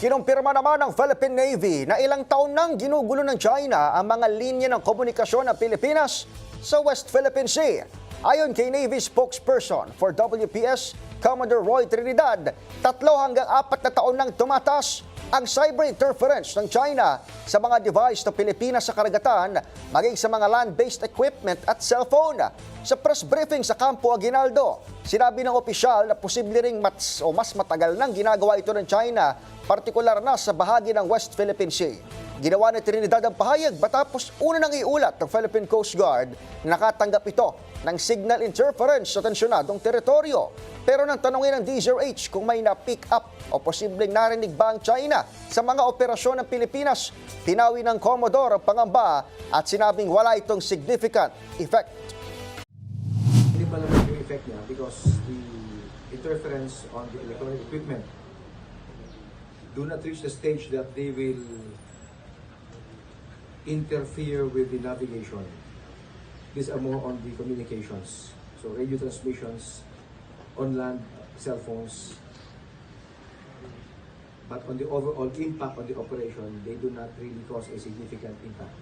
Kinumpirma naman ng Philippine Navy na ilang taon nang ginugulo ng China ang mga linya ng komunikasyon ng Pilipinas sa West Philippine Sea. Ayon kay Navy spokesperson for WPS, Commodore Roy Trinidad, tatlo hanggang apat na taon nang tumatas ang cyber interference ng China sa mga device ng Pilipinas sa karagatan, maging sa mga land-based equipment at cellphone. Sa press briefing sa Campo Aguinaldo, sinabi ng opisyal na posible ring mas, o mas matagal nang ginagawa ito ng China, partikular na sa bahagi ng West Philippine Sea. Ginawa ni Trinidad ang pahayag matapos una nang iulat ng Philippine Coast Guard na nakatanggap ito ng signal interference sa tensyonadong teritoryo. Pero nang tanongin ng DZRH kung may na-pick up o posibleng narinig ba ang China sa mga operasyon ng Pilipinas, tinawi ng Commodore ang pangamba at sinabing wala itong significant effect. Because the interference on the electronic equipment do not reach the stage that they will interfere with the navigation. These are more on the communications. So radio transmissions, on land, cell phones. But on the overall impact on the operation, they do not really cause a significant impact.